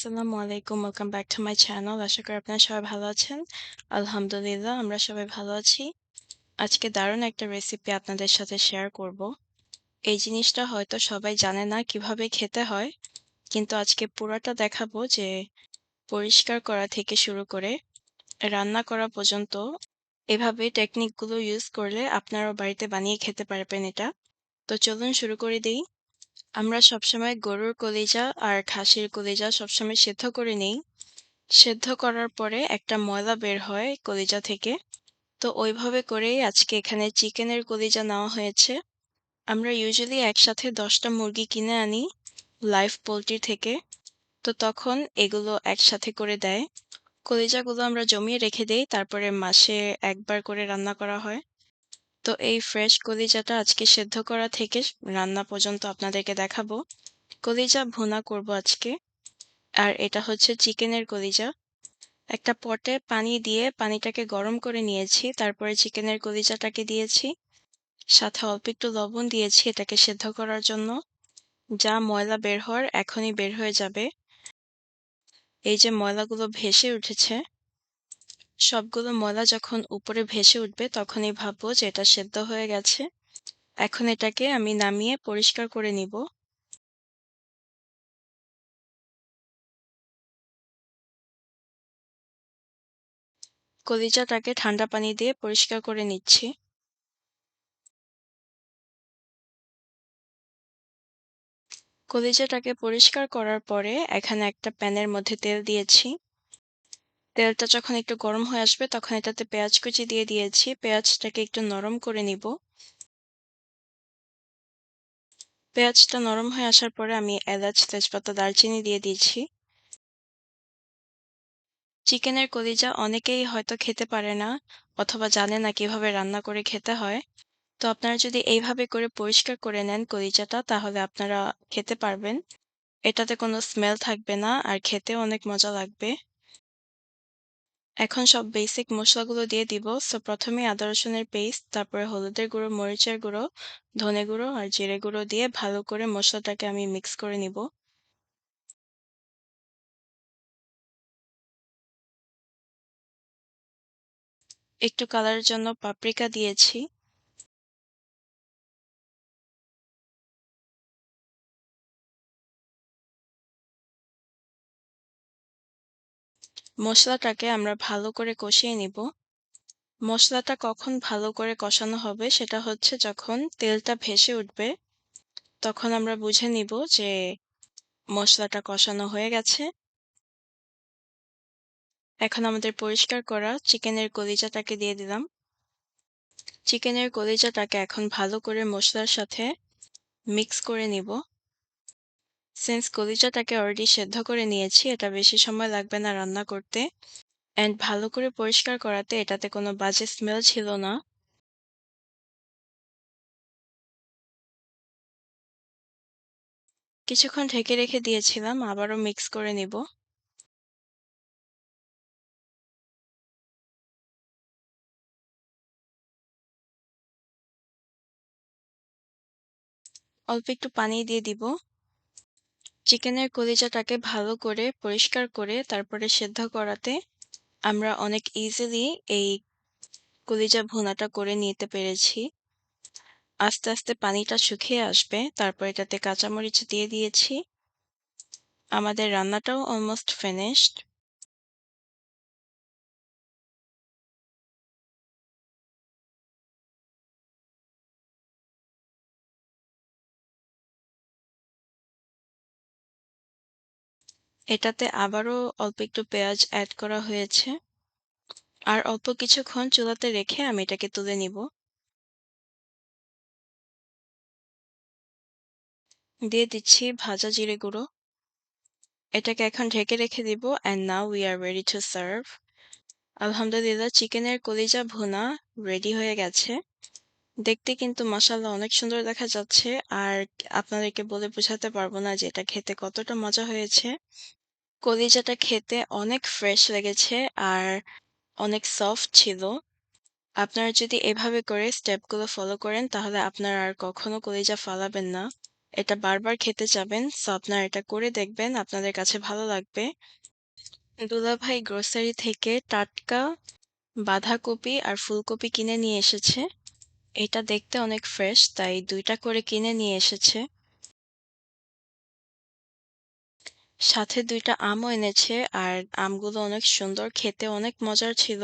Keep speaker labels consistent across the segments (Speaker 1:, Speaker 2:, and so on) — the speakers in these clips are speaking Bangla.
Speaker 1: আসসালামু আলাইকুম। Welcome back to my channel. আশা করি আপনারা সবাই ভালো আছেন। আলহামদুলিল্লাহ, আমরা সবাই ভালো আছি। আজকে দারুণ একটা রেসিপি আপনাদের সাথে শেয়ার করব। এই জিনিসটা হয়তো সবাই জানে না কীভাবে খেতে হয়। কিন্তু আজকে পুরাটা দেখাবো যে পরিষ্কার করা থেকে শুরু করে রান্না করা পর্যন্ত এভাবে টেকনিকগুলো ইউজ করলে আপনারাও বাড়িতে বানিয়ে খেতে পারবেন এটা। তো চলুন শুরু করে দেই। আমরা সবসময় গরুর কলিজা আর খাসির কলিজা সবসময় সেদ্ধ করে নেই। সেদ্ধ করার পরে একটা ময়লা বের হয় কলিজা থেকে। তো ওইভাবে করেই আজকে এখানে চিকেনের কলিজা নেওয়া হয়েছে। আমরা ইউজুয়ালি একসাথে দশটা মুরগি কিনে আনি লাইভ পোল্ট্রি থেকে। তো তখন এগুলো একসাথে করে দেয়। কলিজাগুলো আমরা জমিয়ে রেখে দেই, তারপরে মাসে একবার করে রান্না করা হয়। তো এই ফ্রেশ কলিজাটা আজকে সেদ্ধ করা থেকে রান্না পর্যন্ত আপনাদেরকে দেখাবো। কলিজা ভুনা করব আজকে। আর এটা হচ্ছে চিকেনের কলিজা। একটা পটে পানি দিয়ে পানিটাকে গরম করে নিয়েছি। তারপরে চিকেনের কলিজাটাকে দিয়েছি। সাথে অল্প একটু লবণ দিয়েছি এটাকে সেদ্ধ করার জন্য। যা ময়লা বের হওয়ার এখনই বের হয়ে যাবে। এই যে ময়লাগুলো ভেসে উঠেছে সবগুলো ময়লা যখন উপরে ভেসে উঠবে, তখনই ভাববো যে এটা সেদ্ধ হয়ে গেছে। এখন এটাকে আমি নামিয়ে পরিষ্কার করে নিব। কলিজাটাকে ঠান্ডা পানি দিয়ে পরিষ্কার করে নিচ্ছি। কলিজাটাকে পরিষ্কার করার পরে এখানে একটা প্যানের মধ্যে তেল দিয়েছি। তেলটা যখন একটু গরম হয়ে আসবে তখন এটাতে পেঁয়াজ কুচি দিয়ে দিয়েছি। পেঁয়াজটাকে একটু নরম করে নিব। পেঁয়াজটা নরম হয়ে আসার পরে আমি এলাচ, তেজপাতা, দারচিনি দিয়ে দিয়েছি। চিকেনের কলিজা অনেকেই হয়তো খেতে পারে না অথবা জানে না কীভাবে রান্না করে খেতে হয়। তো আপনারা যদি এইভাবে করে পরিষ্কার করে নেন কলিজাটা তাহলে আপনারা খেতে পারবেন। এটাতে কোনো স্মেল থাকবে না আর খেতেও অনেক মজা লাগবে। এখন সব বেসিক মশলাগুলো দিয়ে দিব। সো প্রথমে আদা রসুনের পেস্ট, তারপরে হলুদের গুঁড়ো, মরিচের গুঁড়ো, ধনে গুঁড়ো আর জিরে গুঁড়ো দিয়ে ভালো করে মশলাটাকে আমি মিক্স করে নিব। একটু কালারের জন্য পাপরিকা দিয়েছি। মশলাটাকে আমরা ভালো করে কষিয়ে নিব। মশলাটা কখন ভালো করে কষানো হবে সেটা হচ্ছে যখন তেলটা ভেসে উঠবে, তখন আমরা বুঝে নিব যে মশলাটা কষানো হয়ে গেছে। এখন আমাদের পরিষ্কার করা চিকেনের কলিজাটাকে দিয়ে দিলাম। চিকেনের কলিজাটাকে এখন ভালো করে মশলার সাথে মিক্স করে নিব। সিন্স কলিজাটাকে অলরেডি সেদ্ধ করে নিয়েছি, এটা বেশি সময় লাগবে না রান্না করতে। অ্যান্ড ভালো করে পরিষ্কার করাতে এটাতে কোনো বাজে স্মেল ছিল না। কিছুক্ষণ ঢেকে রেখে দিয়েছিলাম, আবারও মিক্স করে নিব। অল্প একটু পানি দিয়ে দিব। চিকেনের কলিজাটাকে ভালো করে পরিষ্কার করে তারপরে সেদ্ধ করাতে আমরা অনেক ইজিলি এই কলিজা ভুনাটা করে নিতে পেরেছি। আস্তে আস্তে পানিটা শুকিয়ে আসবে, তারপর এটাতে কাঁচামরিচ দিয়ে দিয়েছি। আমাদের রান্নাটাও অলমোস্ট ফিনিশড এটাতে আবারও অল্প একটু পেঁয়াজ অ্যাড করা হয়েছে। আর অল্প কিছুক্ষণ চুলাতে রেখে আমি এটাকে তুলে নিব। দিয়ে দিচ্ছি ভাজা জিরে গুঁড়ো। এটাকে এখন ঢেকে রেখে দিব and now we are ready to serve আলহামদুলিল্লাহ চিকেনের কলিজা ভুনা রেডি হয়ে গেছে। দেখতে কিন্তু মাসাল্লাহ অনেক সুন্দর দেখা যাচ্ছে। আর আপনাদেরকে বলে বোঝাতে পারব না যে এটা খেতে কতটা মজা হয়েছে। কলিজাটা খেতে অনেক ফ্রেশ লেগেছে আর অনেক সফট ছিল আপনারা যদি এভাবে করে স্টেপগুলো ফলো করেন তাহলে আপনারা আর কখনো কলিজা ফালাবেন না এটা বারবার খেতে চাবেন। সো আপনারা এটা করে দেখবেন, আপনাদের কাছে ভালো লাগবে। দুলাভাই গ্রোসারি থেকে টাটকা বাঁধাকপি আর ফুলকপি কিনে নিয়ে এসেছে। এটা দেখতে অনেক ফ্রেশ তাই ২ টা করে কিনে নিয়ে এসেছে। সাথে ২ টা আমও এনেছে আর আমগুলো অনেক সুন্দর, খেতে অনেক মজার ছিল।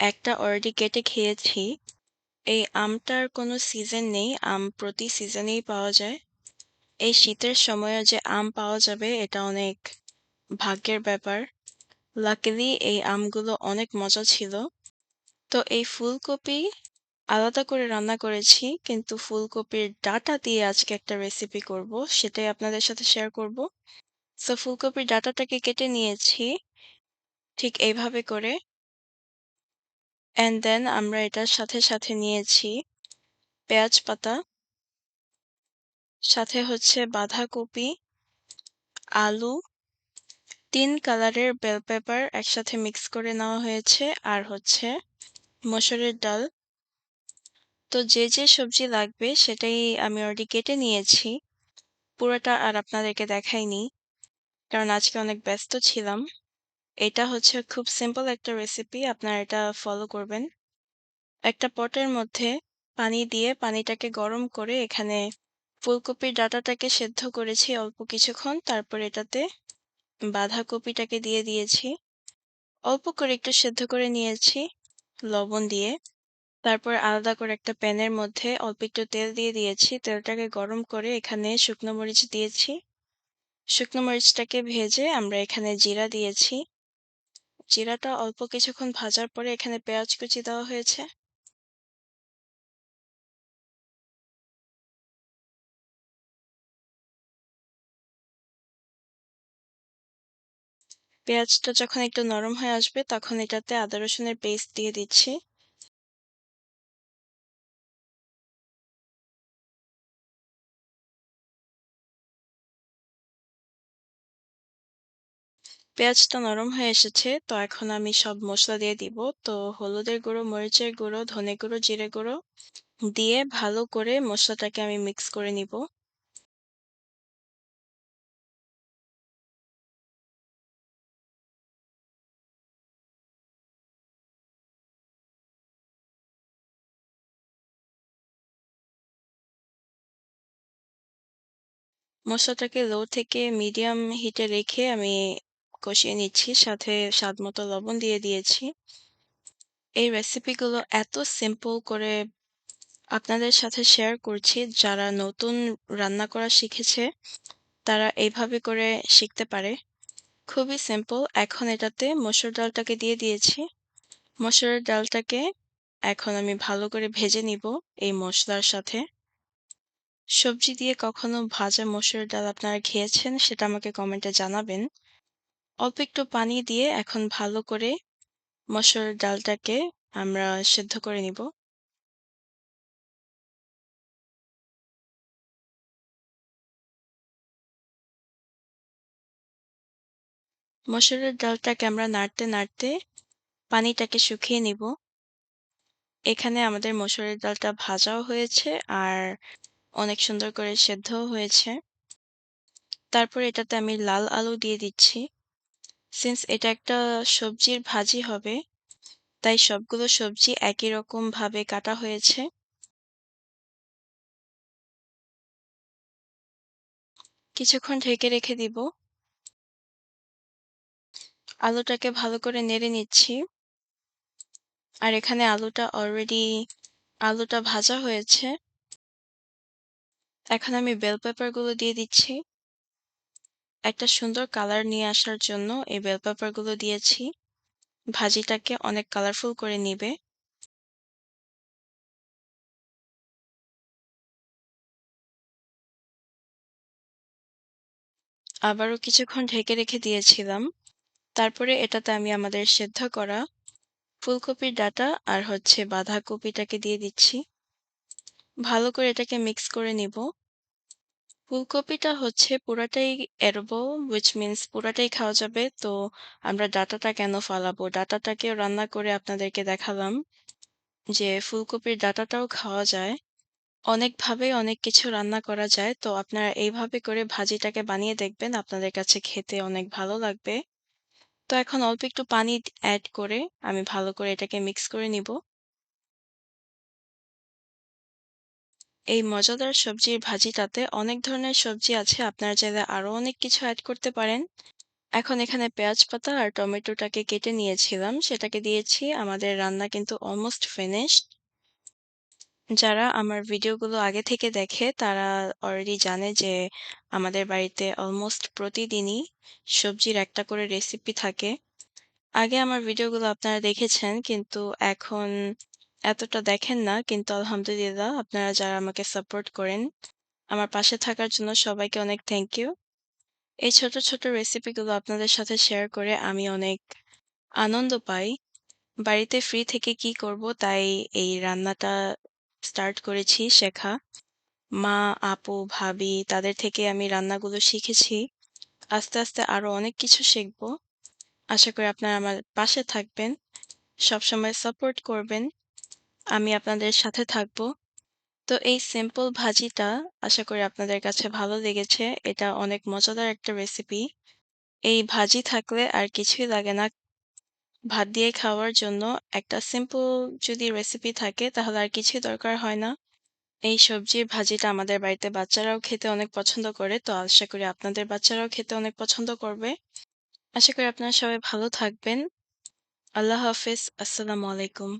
Speaker 1: একটা অলরেডি কেটে খেয়েছি। এই আমটার কোনো সিজন নেই, আম প্রতি সিজনেই পাওয়া যায়। এই শীতের সময়েও যে আম পাওয়া যাবে এটা অনেক ভাগ্যের ব্যাপার। লাকিলি এই আমগুলো অনেক মজা ছিল। তো এই ফুলকপি আলাদা করে রান্না করেছি কিন্তু ফুলকপির ডাঁটা দিয়ে আজকে একটা রেসিপি করব, সেটাই আপনাদের সাথে শেয়ার করব। সো ফুলকপির ডাঁটাটাকে কেটে নিয়েছি ঠিক এইভাবে করে। অ্যান্ড দেন আমরা এটার সাথে, সাথে নিয়েছি পেঁয়াজ পাতা। সাথে হচ্ছে বাঁধাকপি, আলু, তিন কালারের বেল পেপার একসাথে মিক্স করে নেওয়া হয়েছে আর হচ্ছে মসুরের ডাল। তো যে, যে সবজি লাগবে সেটাই আমি অলরেডি কেটে নিয়েছি। পুরোটা আর আপনাদেরকে দেখাইনি। কারণ আজকে অনেক ব্যস্ত ছিলাম। এটা হচ্ছে খুব সিম্পল একটা রেসিপি, আপনারা এটা ফলো করবেন। একটা পটের মধ্যে পানি দিয়ে পানিটাকে গরম করে এখানে ফুলকপির ডাঁটাটাকে সেদ্ধ করেছি অল্প কিছুক্ষণ। তারপর এটাতে বাঁধাকপিটাকে দিয়ে দিয়েছি। অল্প করে একটু সেদ্ধ করে নিয়েছি লবণ দিয়ে। তারপর আলাদা করে একটা প্যানের মধ্যে অল্প একটু তেল দিয়ে দিয়েছি। তেলটাকে গরম করে এখানে শুকনো মরিচ দিয়েছি। শুকনো মরিচটাকে ভেজে আমরা এখানে জিরা দিয়েছি। জিরাটা অল্প কিছুক্ষণ ভাজার পরে এখানে পেঁয়াজ কুচি দেওয়া হয়েছে। পেঁয়াজটা যখন একটু নরম হয়ে আসবে, তখন এটাতে আদা রসুনের পেস্ট দিয়ে দিচ্ছি। পেঁয়াজটা নরম হয়ে এসেছে তো এখন আমি সব মশলা দিয়ে দিব। তো হলুদের গুঁড়ো, মরিচের গুঁড়ো, ধনে গুঁড়ো, জিরে গুঁড়ো দিয়ে ভালো করে মশলাটাকে আমি মিক্স করে নিব। মশলাটাকে লো থেকে মিডিয়াম হিটে রেখে আমি কষিয়ে নিচ্ছি। সাথে স্বাদমতো লবণ দিয়ে দিয়েছি। এই রেসিপিগুলো এত সিম্পল করে আপনাদের সাথে শেয়ার করছি, যারা নতুন রান্না করা শিখেছে তারা এইভাবে করে শিখতে পারে। খুবই সিম্পল। এখন এটাতে মসুর ডালটাকে দিয়ে দিয়েছি। মসুরের ডালটাকে এখন আমি ভালো করে ভেজে নিব এই মশলার সাথে। সবজি দিয়ে কখনো ভাজা মসুরের ডাল আপনারা খেয়েছেন সেটা আমাকে কমেন্টে জানাবেন। অল্প একটু পানি দিয়ে এখন ভালো করে মসুরের ডালটাকে আমরা সেদ্ধ করে নিব। মসুরের ডালটাকে আমরা নাড়তে, নাড়তে পানিটাকে শুকিয়ে নিব। এখানে আমাদের মসুরের ডালটা ভাজাও হয়েছে আর অনেক সুন্দর করে সেদ্ধও হয়েছে। তারপর এটাতে আমি লাল আলু দিয়ে দিচ্ছি। সিন্স এটা একটা সবজির ভাজি হবে, তাই সবগুলো সবজি একই রকমভাবে কাটা হয়েছে। কিছুক্ষণ ঢেকে রেখে দিব। আলুটাকে ভালো করে নেড়ে নিচ্ছি। আর এখানে আলুটা অলরেডি আলুটা ভাজা হয়েছে। এখন আমি বেল পেপারগুলো দিয়ে দিচ্ছি। একটা সুন্দর কালার নিয়ে আসার জন্য এই বেল পেপারগুলো দিয়েছি। ভাজিটাকে অনেক কালারফুল করে নিবে। আবারও কিছুক্ষণ ঢেকে রেখে দিয়েছিলাম। তারপরে এটাতে আমি আমাদের সেদ্ধ করা ফুলকপির ডাঁটা আর হচ্ছে বাঁধাকপিটাকে দিয়ে দিচ্ছি। ভালো করে এটাকে মিক্স করে নিব। ফুলকপিটা হচ্ছে পুরাটাই edible which means পুরাটাই খাওয়া যাবে। তো আমরা ডাঁটাটা কেন ফালাবো? ডাঁটাটাকেও রান্না করে আপনাদেরকে দেখালাম যে ফুলকপির ডাঁটাটাও খাওয়া যায়। অনেকভাবেই অনেক কিছু রান্না করা যায়। তো আপনারা এইভাবে করে ভাজিটাকে বানিয়ে দেখবেন। আপনাদের কাছে খেতে অনেক ভালো লাগবে। তো এখন অল্প একটু পানি অ্যাড করে আমি ভালো করে এটাকে মিক্স করে নিবো। এই মজাদার সবজির ভাজিটাতে অনেক ধরনের সবজি আছে। আপনারা চাইলে আরও অনেক কিছু অ্যাড করতে পারেন। এখন এখানে পেঁয়াজ পাতা আর টমেটোটাকে কেটে নিয়েছিলাম, সেটাকে দিয়েছি। আমাদের রান্না কিন্তু অলমোস্ট ফিনিশড। যারা আমার ভিডিওগুলো আগে থেকে দেখে তারা অলরেডি জানে যে আমাদের বাড়িতে অলমোস্ট প্রতিদিনই সবজির একটা করে রেসিপি থাকে। আগে আমার ভিডিওগুলো আপনারা দেখেছেন কিন্তু এখন এতটা দেখেন না। কিন্তু আলহামদুলিল্লাহ আপনারা যারা আমাকে সাপোর্ট করেন, আমার পাশে থাকার জন্য সবাইকে অনেক থ্যাংক ইউ। এই ছোট, ছোট রেসিপিগুলো আপনাদের সাথে শেয়ার করে আমি অনেক আনন্দ পাই। বাড়িতে ফ্রি থেকে কি করব তাই এই রান্নাটা স্টার্ট করেছি শেখা। মা, আপু, ভাবি তাদের থেকে আমি রান্নাগুলো শিখেছি। আস্তে, আস্তে আরও অনেক কিছু শিখব। আশা করি আপনারা আমার পাশে থাকবেন। সবসময় সাপোর্ট করবেন। আমি আপনাদের সাথে থাকব। তো এই সিম্পল ভাজিটা আশা করি আপনাদের কাছে ভালো লেগেছে। এটা অনেক মজাদার একটা রেসিপি। এই ভাজি থাকলে আর কিছুই লাগে না। ভাত দিয়ে খাওয়ার জন্য একটা সিম্পল যদি রেসিপি থাকে তাহলে আর কিছুই দরকার হয় না। এই সবজির ভাজিটা আমাদের বাড়িতে বাচ্চারাও খেতে অনেক পছন্দ করে। তো আশা করি আপনাদের বাচ্চারাও খেতে অনেক পছন্দ করবে। আশা করি আপনারা সবাই ভালো থাকবেন। আল্লাহ হাফেজ। আসসালামু আলাইকুম।